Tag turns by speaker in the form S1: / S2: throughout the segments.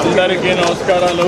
S1: అందరికీ నమస్కారాలు.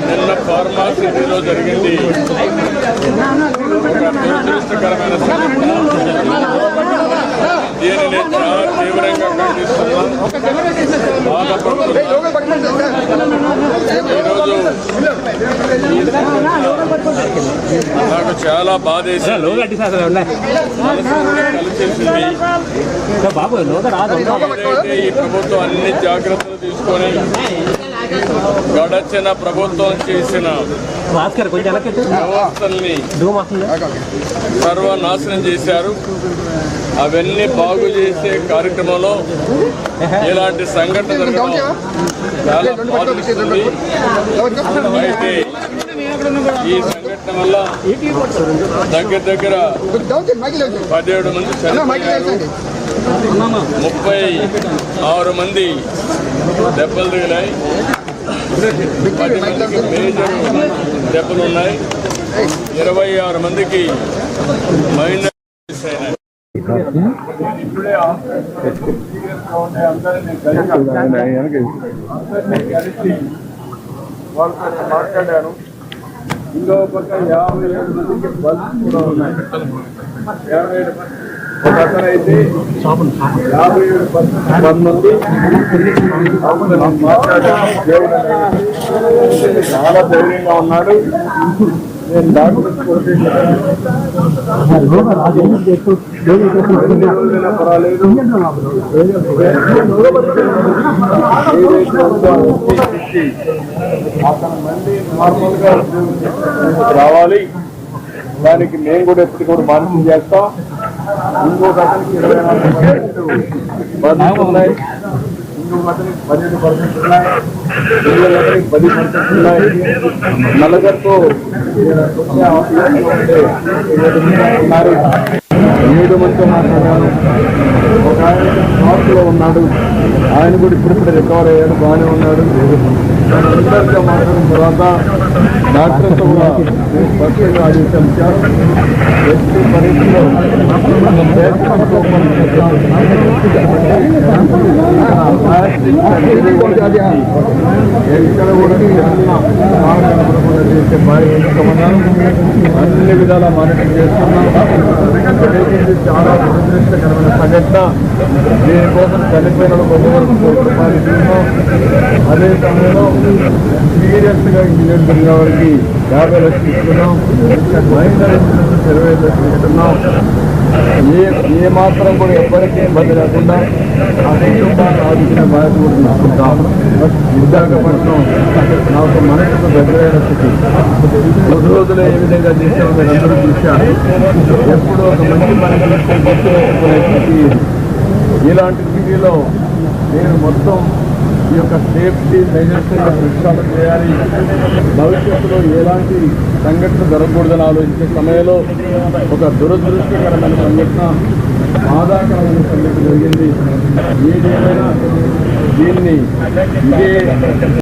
S1: నిన్న ఫార్మాసీ డేలో జరిగింది దురదృష్టకరమైన సంఘటన దీనిని చాలా తీవ్రంగా ఖండిస్తున్నాం బాధపడుతున్నాం ఈరోజు నాకు చాలా ఏదైతే ఈ ప్రభుత్వం అన్ని జాగ్రత్తలు తీసుకొని గడచిన ప్రభుత్వం చేసిన వ్యవస్థల్ని సర్వనాశనం చేశారు. అవన్నీ బాగు చేసే కార్యక్రమంలో ఇలాంటి సంఘటన జరగడం చాలా బాధిస్తుంది అయితే ఈ సంఘటన వల్ల దగ్గర దగ్గర పదిహేడు మంది చనిపోయారు ముప్పై ఆరు మంది దెబ్బలు తగిలాయి పది మందికి మేజర్ దెబ్బలు ఉన్నాయి ఇరవై ఆరు మందికి మైనర్ అయినాయి ఇప్పుడే హాస్పిటల్ సీరియస్గా ఉండే అందరినీ కలిసి అందరినీ కలిసి వాళ్ళతో మాట్లాడాను ఇంకో పక్క యాభై ఏడు మందికి బల్స్ కూడా ఉన్నాయి. యాభై ఏడు ఒక అతను అయితే యాభై ఏడు పర్సెంట్ మంది చాలా ధైర్యంగా ఉన్నాడు. రావాలి. దానికి మేము కూడా ఎప్పటికి కూడా మానసం చేస్తాం. ఇంకొక అతనికి ఇరవై నాలుగు పర్సెంట్ ఉన్నాయి. ఇంకొక అతనికి పన్నెండు పర్సెంట్ ఉన్నాయి. పది పర్సెంట్ నలుగురితో ఉన్నారు ఏడు మందితో మాట్లాడాను. ఒక ఆయన షాప్లో ఉన్నాడు. ఆయన కూడా ఇప్పుడిప్పుడు రికవర్ అయ్యాడు బాగానే ఉన్నాడు. అందరితో మాట్లాడిన తర్వాత డాక్టర్తో కూడా నేను పర్సనల్గా ఆదేశాలు ఇచ్చాను ఎట్టి ఎక్కడ కూడా చేసే బాగా అన్ని విధాలా మానిటర్ చేస్తున్నాం. చాలా దురదృష్టకరమైన సంఘటన. దీనికోసం చనిపోయిన కొన్ని వరకు కోటి రూపాయలు అదే సమయంలో సీరియస్గా ఇంజనీర్ జరిగిన వారికి యాభై లక్షలు ఇస్తున్నాం. మైనర్ ఇన్సూరెన్స్ ఇరవై ఐదు లక్షలు ఇస్తున్నాం. ఏ ఏ మాత్రం కూడా ఎవ్వరికీ ఇబ్బంది లేకుండా ఆ కుటుంబాన్ని ఆదుకునే బాధ్యత కూడా తీసుకుంటాం. విశాఖపట్నం నాకు మనసుకు దగ్గరైన స్థితి. కొద్ది రోజులు ఏ విధంగా చేసామో మీరు అందరూ చూశారు. ఎప్పుడు ఒక మంచి పని తీసుకొని స్థితి. ఇలాంటి స్థితిలో నేను మొత్తం ఈ యొక్క సేఫ్టీ మెజర్స్ వృక్షాలు చేయాలి. భవిష్యత్తులో ఎలాంటి సంఘటన జరగకూడదని ఆలోచించే సమయంలో ఒక దురదృష్టకరమైన సంఘటన బాధాకరమైన సంఘటన జరిగింది. ఏదేమైనా దీన్ని ఇదే